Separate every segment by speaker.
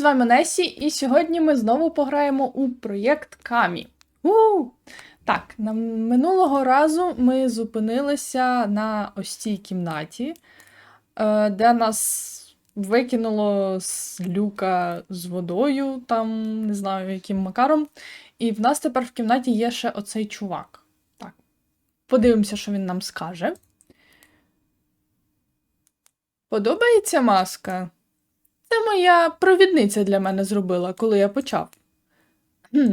Speaker 1: з вами Несі, і сьогодні ми знову пограємо у проєкт Камі. у Так, на минулого разу ми зупинилися на ось цій кімнаті, е, де нас викинуло з люка з водою, там не знаю яким макаром. І в нас тепер в кімнаті є ще оцей чувак. Так. Подивимося, що він нам скаже. Подобається маска? Це моя провідниця для мене зробила, коли я почав. Хм.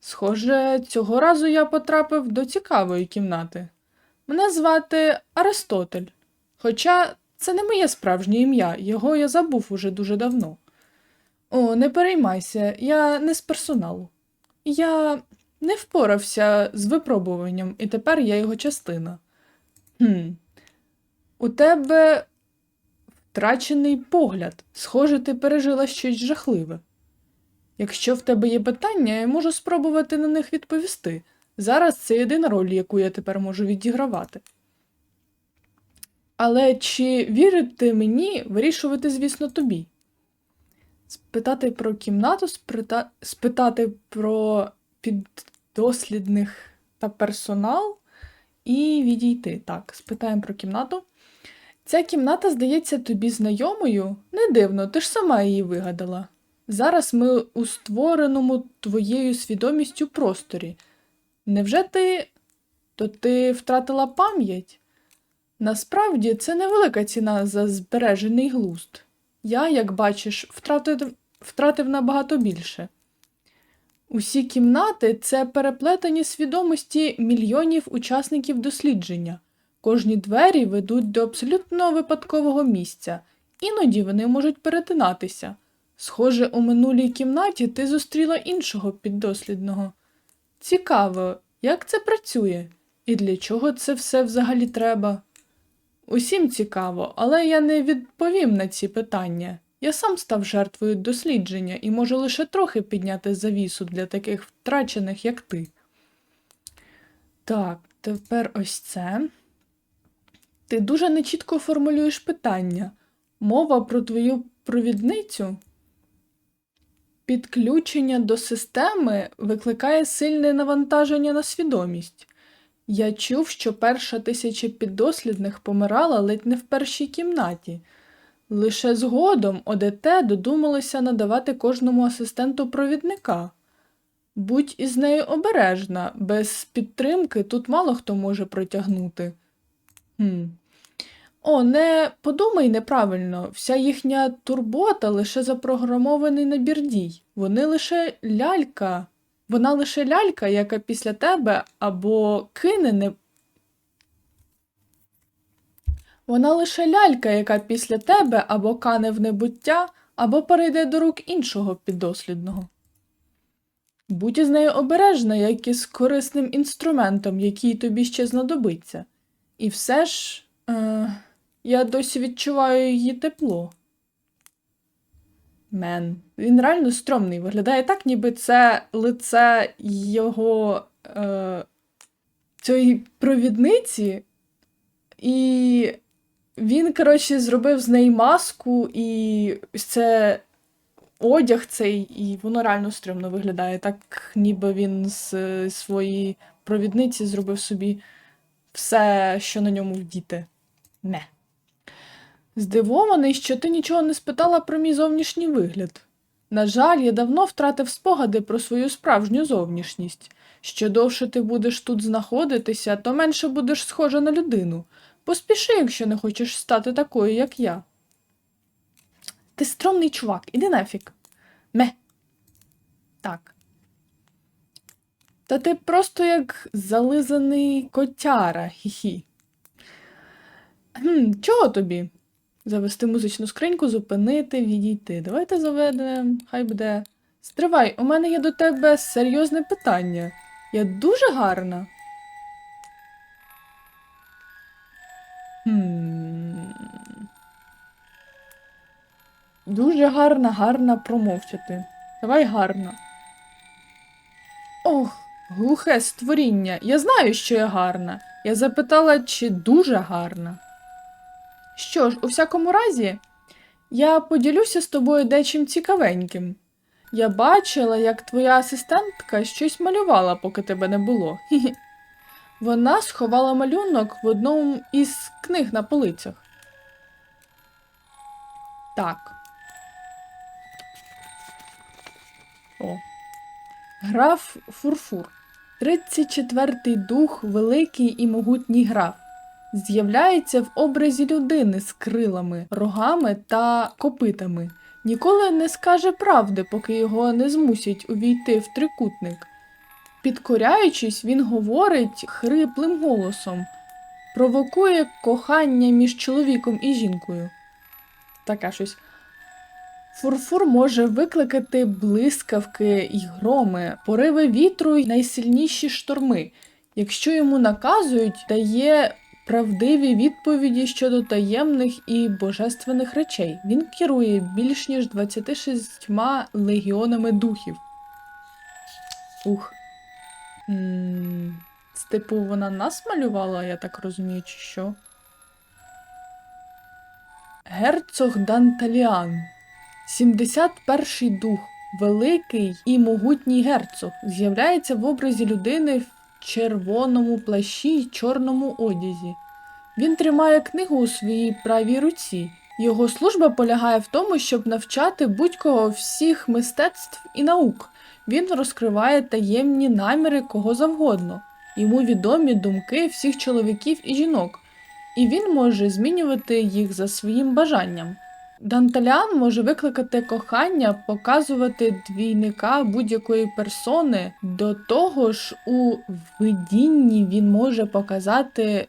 Speaker 1: Схоже, цього разу я потрапив до цікавої кімнати. Мене звати Аристотель. Хоча це не моє справжнє ім'я, його я забув уже дуже давно. О, не переймайся, я не з персоналу. Я не впорався з випробуванням, і тепер я його частина. Хм. У тебе втрачений погляд. Схоже, ти пережила щось жахливе. Якщо в тебе є питання, я можу спробувати на них відповісти. Зараз це єдина роль, яку я тепер можу відігравати. Але чи вірити мені, вирішувати, звісно, тобі? Спитати про кімнату, сприта... спитати про піддослідних та персонал і відійти. Так, спитаємо про кімнату. Ця кімната здається тобі знайомою? Не дивно, ти ж сама її вигадала. Зараз ми у створеному твоєю свідомістю просторі. Невже ти. То ти втратила пам'ять? Насправді це невелика ціна за збережений глузд. Я, як бачиш, втратив, втратив набагато більше. Усі кімнати це переплетені свідомості мільйонів учасників дослідження. Кожні двері ведуть до абсолютно випадкового місця, іноді вони можуть перетинатися. Схоже, у минулій кімнаті ти зустріла іншого піддослідного. Цікаво, як це працює і для чого це все взагалі треба? Усім цікаво, але я не відповім на ці питання. Я сам став жертвою дослідження і можу лише трохи підняти завісу для таких втрачених, як ти. Так, тепер ось це. Ти дуже нечітко формулюєш питання. Мова про твою провідницю. Підключення до системи викликає сильне навантаження на свідомість. Я чув, що перша тисяча піддослідних помирала ледь не в першій кімнаті. Лише згодом ОДТ додумалося надавати кожному асистенту провідника. Будь із нею обережна, без підтримки тут мало хто може протягнути. Хм. О, не подумай неправильно, вся їхня турбота лише запрограмований набір дій. Вони лише лялька. Вона лише лялька, яка після тебе або кине не. Вона лише лялька, яка після тебе або кане в небуття, або перейде до рук іншого піддослідного. Будь із нею обережна, як із корисним інструментом, який тобі ще знадобиться. І все ж. Е... Я досі відчуваю її тепло. Мен. Він реально стрьомний. Виглядає так, ніби це лице його е, цієї провідниці. І він, коротше, зробив з неї маску, і це одяг цей, і воно реально стрьомно виглядає. Так, ніби він з своєї провідниці зробив собі все, що на ньому вдіти. Не. Здивований, що ти нічого не спитала про мій зовнішній вигляд. На жаль, я давно втратив спогади про свою справжню зовнішність. Що довше ти будеш тут знаходитися, то менше будеш схожа на людину. Поспіши, якщо не хочеш стати такою, як я. Ти стромний чувак, іди нафік. Ме. Так. Та ти просто як зализаний котяра, хі-хі. Чого тобі? Завести музичну скриньку, зупинити, відійти. Давайте заведемо, хай буде. Стривай, у мене є до тебе серйозне питання. Я дуже гарна. Хм. Дуже гарна, гарна промовчати. Давай гарно. Ох, глухе створіння. Я знаю, що я гарна. Я запитала, чи дуже гарна. Що ж, у всякому разі, Я поділюся з тобою дечим цікавеньким. Я бачила, як твоя асистентка щось малювала, поки тебе не було. Вона сховала малюнок в одному із книг на полицях. Так. О. Граф Фурфур. 34-й дух, великий і могутній граф. З'являється в образі людини з крилами, рогами та копитами. Ніколи не скаже правди, поки його не змусять увійти в трикутник. Підкоряючись, він говорить хриплим голосом, провокує кохання між чоловіком і жінкою. Таке щось. Фурфур може викликати блискавки й громи, пориви вітру й найсильніші шторми. Якщо йому наказують, дає правдиві відповіді щодо таємних і божественних речей. Він керує більш ніж 26 легіонами духів. Ух. м типу, вона нас малювала, я так розумію, чи що? Герцог Данталіан. 71-й дух, великий і могутній герцог, з'являється в образі людини червоному плащі й чорному одязі. Він тримає книгу у своїй правій руці. Його служба полягає в тому, щоб навчати будь-кого всіх мистецтв і наук. Він розкриває таємні наміри кого завгодно. Йому відомі думки всіх чоловіків і жінок, і він може змінювати їх за своїм бажанням. Данталян може викликати кохання, показувати двійника будь-якої персони. До того ж, у видінні він може показати.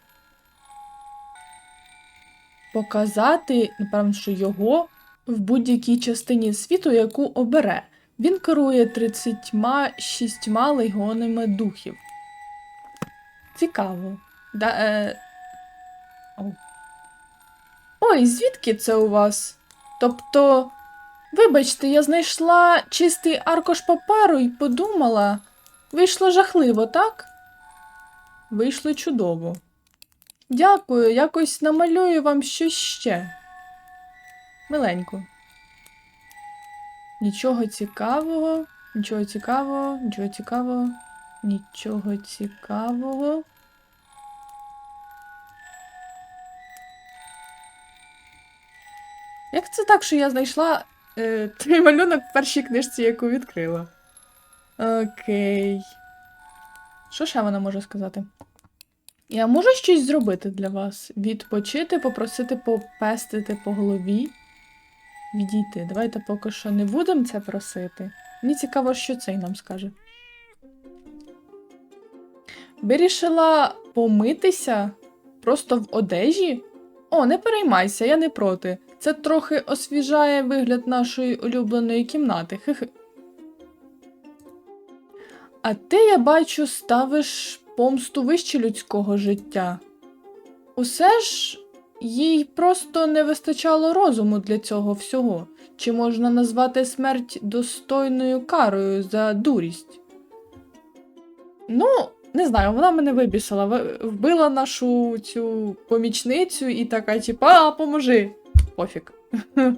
Speaker 1: Показати, напевно, що його в будь-якій частині світу, яку обере. Він керує 36 легіонами духів. Цікаво. Да, е... Ой, звідки це у вас? Тобто, вибачте, я знайшла чистий аркуш паперу і подумала. Вийшло жахливо, так? Вийшло чудово. Дякую, якось намалюю вам щось ще. Миленько. Нічого цікавого, нічого цікавого, нічого цікавого, нічого цікавого. Як це так, що я знайшла е, твій малюнок в першій книжці, яку відкрила? Окей. Що ще вона може сказати? Я можу щось зробити для вас? Відпочити, попросити попестити по голові. Відійти. Давайте поки що не будемо це просити. Мені цікаво, що цей нам скаже. Вирішила помитися просто в одежі? О, не переймайся, я не проти. Це трохи освіжає вигляд нашої улюбленої кімнати. Хи-хи. А ти, я бачу, ставиш помсту вище людського життя. Усе ж їй просто не вистачало розуму для цього всього. Чи можна назвати смерть достойною карою за дурість? Ну, не знаю, вона мене вибісила, вбила нашу цю помічницю і така, типа, поможи. Пофіг.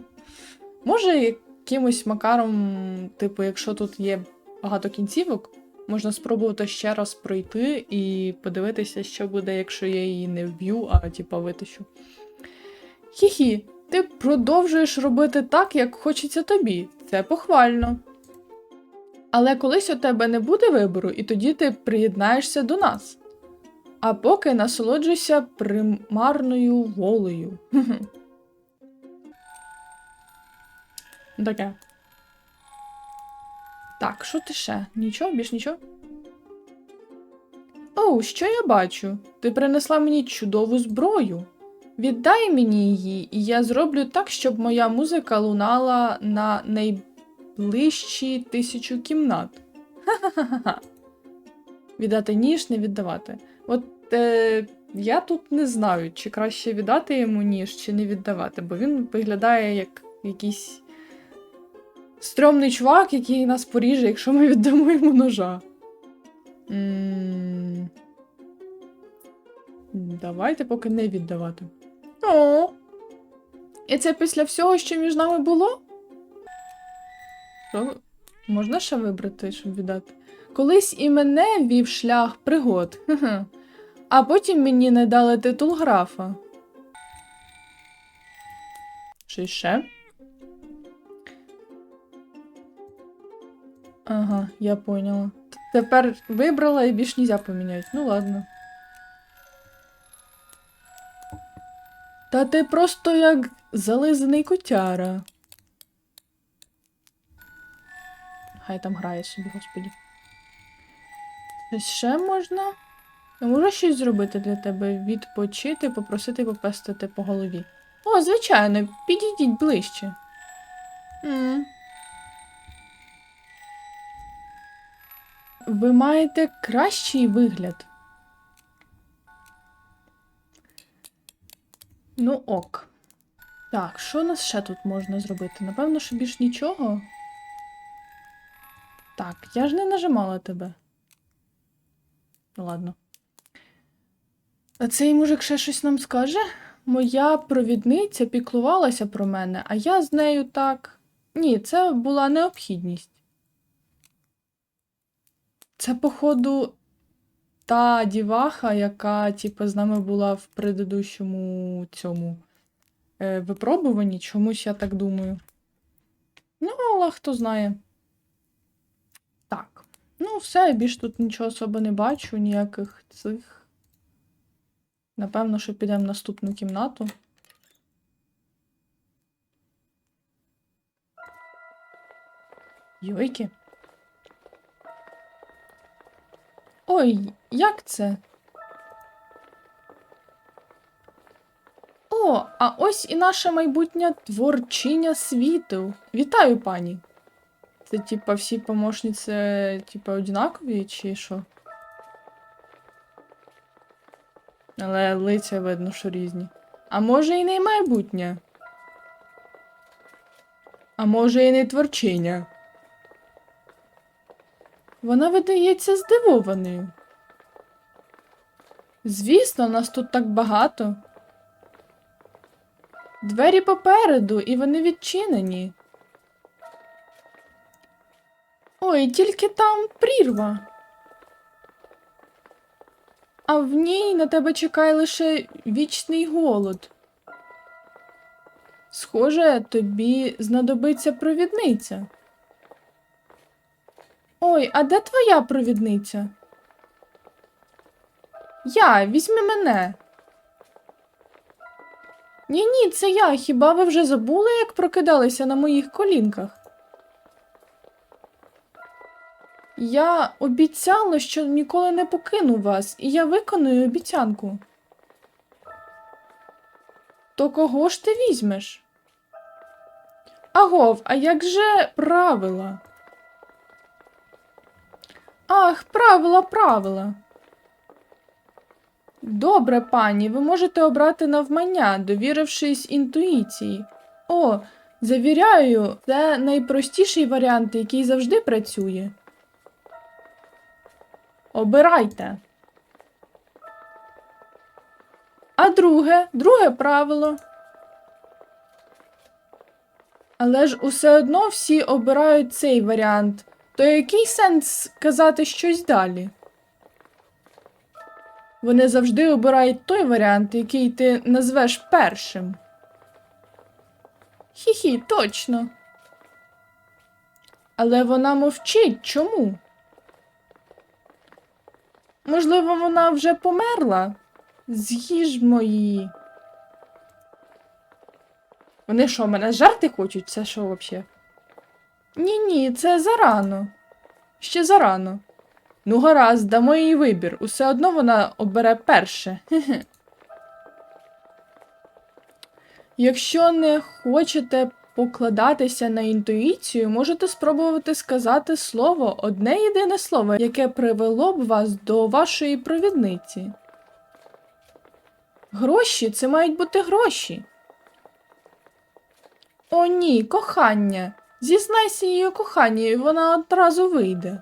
Speaker 1: Може, якимось макаром, типу, якщо тут є багато кінцівок, можна спробувати ще раз пройти і подивитися, що буде, якщо я її не вб'ю, а типа витащу. Хі-хі, ти продовжуєш робити так, як хочеться тобі. Це похвально. Але колись у тебе не буде вибору, і тоді ти приєднаєшся до нас. А поки насолоджуйся примарною волею. Таке. Так, що ти ще? Нічого, більш нічого? Оу, що я бачу? Ти принесла мені чудову зброю. Віддай мені її, і я зроблю так, щоб моя музика лунала на найближчі тисячу кімнат. Ха-ха-ха. Віддати ніж, не віддавати. От е, я тут не знаю, чи краще віддати йому ніж, чи не віддавати, бо він виглядає як якийсь стрьомний чувак, який нас поріже, якщо ми віддамо йому ножа. м Давайте поки не віддавати. О. І це після всього, що між нами було? Що? Можна ще вибрати, щоб віддати? Колись і мене вів шлях пригод. А потім мені не дали титул графа. Чи ще? Ага, я поняла. Тепер вибрала і більш нельзя поміняти. Ну ладно. Та ти просто як зализаний котяра. Хай там грає собі, господі. Щось ще можна? Я можу щось зробити для тебе? Відпочити, попросити попестити по голові. О, звичайно, підійдіть ближче. м Ви маєте кращий вигляд. Ну ок. Так, що у нас ще тут можна зробити? Напевно, що більш нічого. Так, я ж не нажимала тебе. Ну ладно. А цей мужик ще щось нам скаже? Моя провідниця піклувалася про мене, а я з нею так. Ні, це була необхідність. Це, походу, та діваха, яка, типу, з нами була в предыдущому цьому е, випробуванні. Чомусь я так думаю. Ну, але хто знає. Так. Ну, все, я більш тут нічого особо не бачу, ніяких цих. Напевно, що підемо в наступну кімнату. Йойки. Ой, як це? О, а ось і наша майбутня творчиня світу. Вітаю, пані. Це, типа, всі помощниці, типа, однакові, чи що? Але лиця видно, що різні. А може і не майбутнє? А може і не творчиня? Вона видається здивованою. Звісно, нас тут так багато. Двері попереду, і вони відчинені. Ой, тільки там прірва. А в ній на тебе чекає лише вічний голод. Схоже, тобі знадобиться провідниця. Ой, а де твоя провідниця? Я, візьми мене. Ні, ні, це я. Хіба ви вже забули, як прокидалися на моїх колінках? Я обіцяла, що ніколи не покину вас, і я виконую обіцянку. То кого ж ти візьмеш? Агов, а як же правила? Ах, правила, правила. Добре, пані, ви можете обрати навмання, довірившись інтуїції. О, завіряю, це найпростіший варіант, який завжди працює. Обирайте. А друге, друге правило. Але ж усе одно всі обирають цей варіант. То який сенс казати щось далі? Вони завжди обирають той варіант, який ти назвеш першим. Хі-хі, точно. Але вона мовчить чому? Можливо, вона вже померла? З'їжмо її. Вони що, мене жарти хочуть? Це що взагалі? Ні, ні, це зарано. Ще зарано. Ну, гаразд, дамо їй вибір. Усе одно вона обере перше. Якщо не хочете покладатися на інтуїцію, можете спробувати сказати слово, одне єдине слово, яке привело б вас до вашої провідниці. Гроші це мають бути гроші. О, ні, кохання. Зізнайся її коханні, і вона одразу вийде.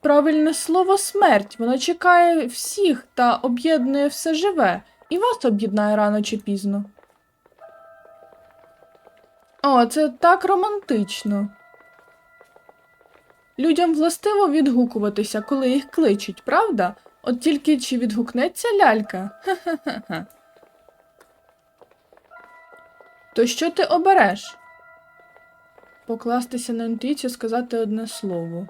Speaker 1: Правильне слово смерть. Воно чекає всіх та об'єднує все живе. і вас об'єднає рано чи пізно. О, це так романтично. Людям властиво відгукуватися, коли їх кличуть, правда? От тільки чи відгукнеться лялька? Ха-ха-ха. То що ти обереш? Покластися на інтуїцію, сказати одне слово.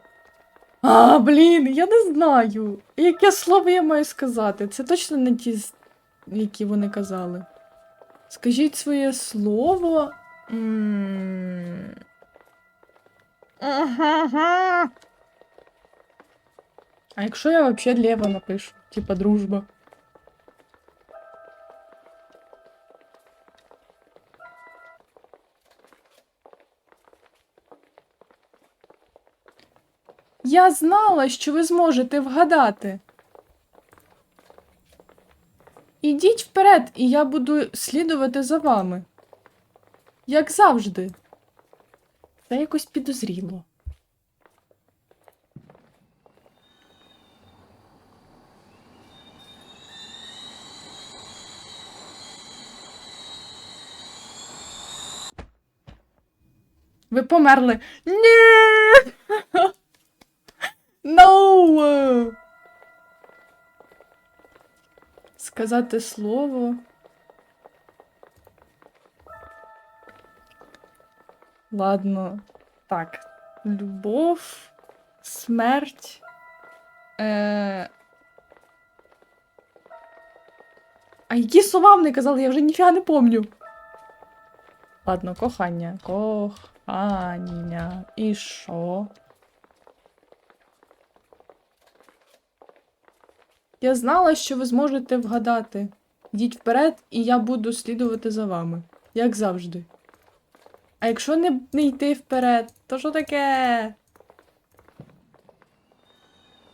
Speaker 1: А, блін, я не знаю. Яке слово я маю сказати? Це точно не ті, які вони казали. Скажіть своє слово. А якщо я взагалі лево напишу, типа дружба. Я знала, що ви зможете вгадати. Ідіть вперед, і я буду слідувати за вами. Як завжди. Це якось підозріло. Ви померли. Ні! No! Сказати слово. Ладно. Так. Любов, смерть. Е... А які слова вони казали? Я вже ніфіга не помню. Ладно, кохання. Кохання. І що? Я знала, що ви зможете вгадати. Йдіть вперед, і я буду слідувати за вами, як завжди. А якщо не, не йти вперед, то що таке?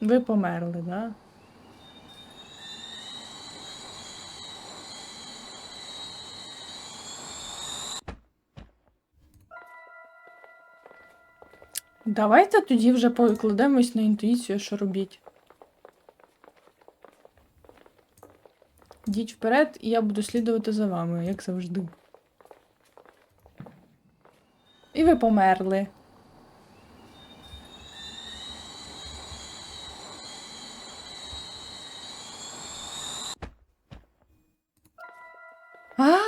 Speaker 1: Ви померли, да? Давайте тоді вже покладемось на інтуїцію, що робіть. Йдіть вперед, і я буду слідувати за вами, як завжди. І ви померли. А,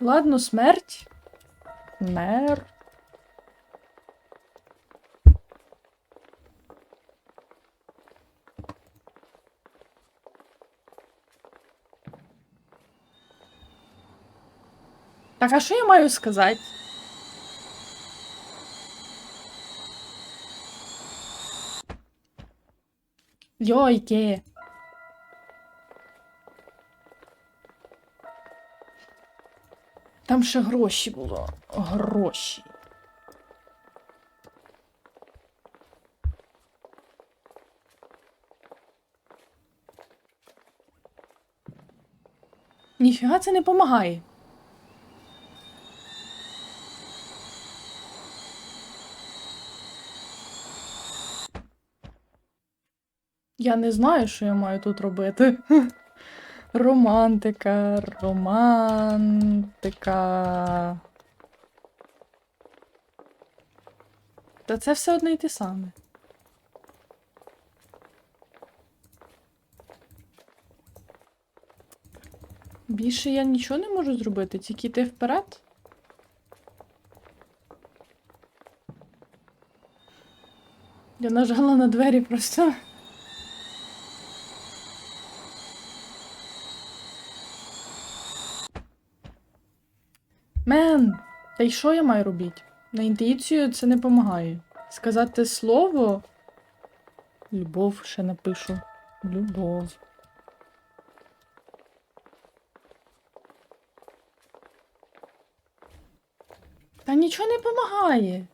Speaker 1: ладно, смерть. Мер. Так, а що я маю сказати? Йойки. Там ще гроші було. Гроші. Ніфіга це не помагає. Я не знаю, що я маю тут робити. Романтика, романтика. Та це все одне й те саме. Більше я нічого не можу зробити, тільки йти вперед. Я нажала на двері просто. Мен, та й що я маю робити? На інтуїцію це не допомагає. Сказати слово. Любов ще напишу. Любов. Та нічого не допомагає.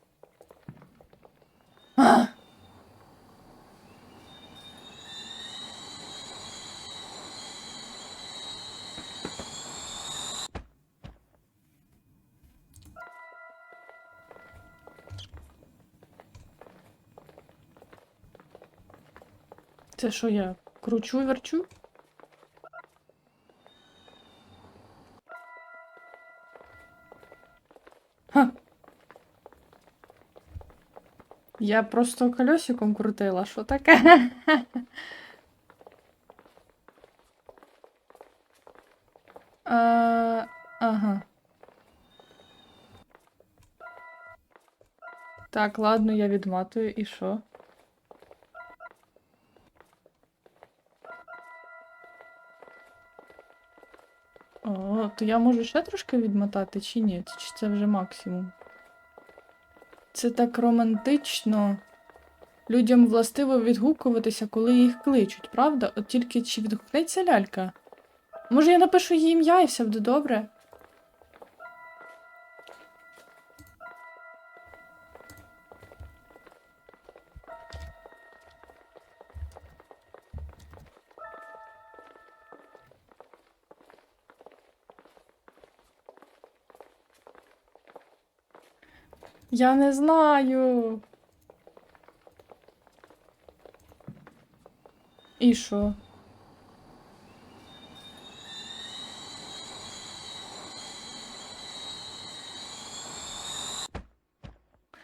Speaker 1: Це що я кручу верчу? Ха. Я просто колесиком крутила, що таке? а, ага. Так, ладно, я відматую і що? То я можу ще трошки відмотати, чи ні? Чи це вже максимум? Це так романтично. Людям властиво відгукуватися, коли їх кличуть, правда? От тільки чи відгукнеться лялька? Може, я напишу її ім'я і все буде добре? Я не знаю. І що?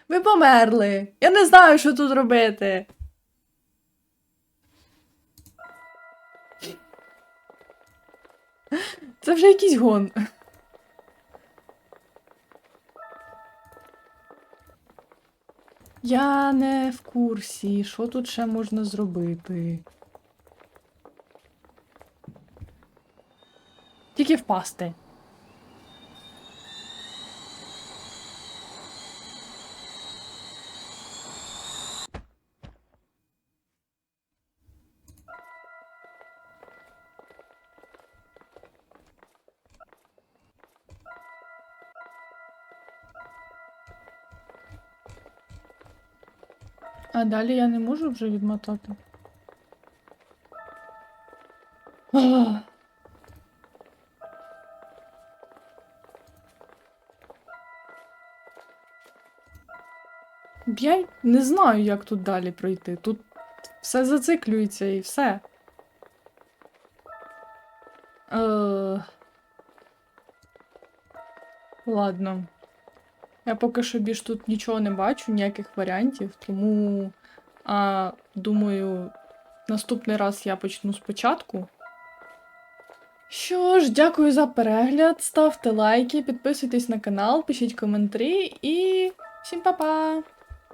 Speaker 1: Ви померли. Я не знаю, що тут робити. Це вже якийсь гон. Я не в курсі, що тут ще можна зробити. Тільки впасти. Далі я не можу вже відмотати. Ах. Я не знаю, як тут далі пройти. Тут все зациклюється і все. Е... Ладно. Я поки що більш тут нічого не бачу, ніяких варіантів, тому а, думаю, наступний раз я почну спочатку. Що ж, дякую за перегляд. Ставте лайки, підписуйтесь на канал, пишіть коментарі і всім па-па!